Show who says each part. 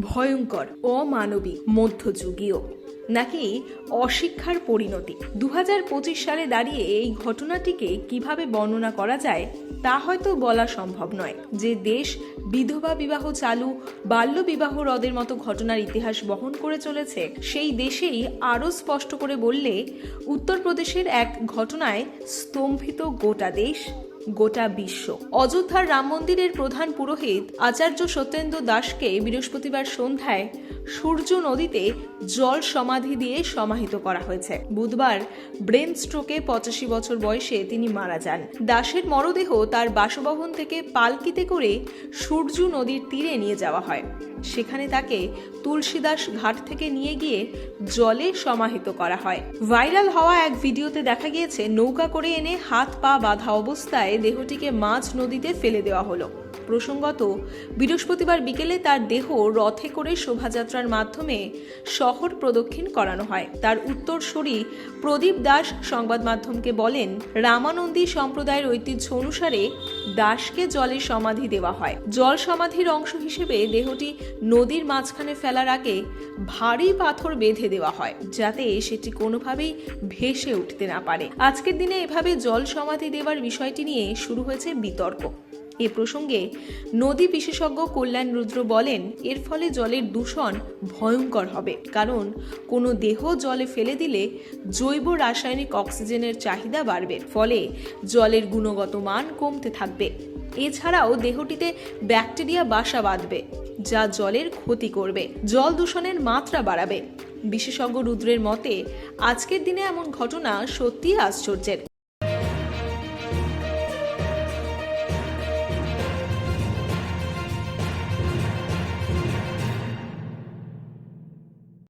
Speaker 1: ভয়ঙ্কর, অমানবিক, মধ্যযুগীয়। নাকি অশিক্ষার পরিণতি? দু হাজার পঁচিশ সালে দাঁড়িয়ে এই ঘটনাটিকে কীভাবে বর্ণনা করা যায়, তা হয়তো বলা সম্ভব নয়। যে দেশ বিধবা বিবাহ চালু, বাল্য বিবাহ হ্রদের মতো ঘটনার ইতিহাস বহন করে চলেছে, সেই দেশেই আরও স্পষ্ট করে বললে, উত্তরপ্রদেশের এক ঘটনায় স্তম্ভিত গোটা দেশ গোটা বিশ্ব। অযোধ্যার রাম মন্দিরের প্রধান পুরোহিত আচার্য সত্যেন্দ্র দাসকে বৃহস্পতিবার সন্ধ্যায় সূর্য নদীতে জল সমাধি দিয়ে সমাহিত করা হয়েছে। বুধবার ব্রেন স্ট্রোকে পঁচাশি বছর বয়সে তিনি মারা যান। দাসের মরদেহ তার বাসভবন থেকে পালকিতে করে সূর্য নদীর তীরে নিয়ে যাওয়া হয়। সেখানে তাকে তুলসীদাস ঘাট থেকে নিয়ে গিয়ে জলে সমাহিত করা হয়। ভাইরাল হওয়া এক ভিডিওতে দেখা গিয়েছে, নৌকা করে এনে হাত পা বাঁধা অবস্থায় দেহটিকে মাঝ নদীতে ফেলে দেওয়া হলো। প্রসঙ্গত, বৃহস্পতিবার বিকেলে তার দেহ রথে করে শোভাযাত্রার মাধ্যমে শহর প্রদক্ষিণ করানো হয়। তার উত্তরসূরি প্রদীপ দাস সংবাদ মাধ্যমকে বলেন, রামানন্দী সম্প্রদায়ের ঐতিহ্য অনুসারে দাসকে জলে সমাধি দেওয়া হয়। জল সমাধির অংশ হিসেবে দেহটি নদীর মাঝখানে ফেলার আগে ভারী পাথর বেঁধে দেওয়া হয়, যাতে সেটি কোনোভাবেই ভেসে উঠতে না পারে। আজকের দিনে এভাবে জল সমাধি দেওয়ার বিষয়টি নিয়ে শুরু হয়েছে বিতর্ক। এ প্রসঙ্গে নদী বিশেষজ্ঞ কল্যাণ রুদ্র বলেন, এর ফলে জলের দূষণ ভয়ঙ্কর হবে। কারণ, কোনো দেহ জলে ফেলে দিলে জৈব রাসায়নিক অক্সিজেনের চাহিদা বাড়বে। ফলে জলের গুণগত মান কমতে থাকবে। এছাড়াও দেহটিতে ব্যাকটেরিয়া বাসা বাঁধবে, যা জলের ক্ষতি করবে। জল দূষণের মাত্রা বাড়াবে। বিশেষজ্ঞ রুদ্রের মতে, আজকের দিনে এমন ঘটনা সত্যিই আশ্চর্যের।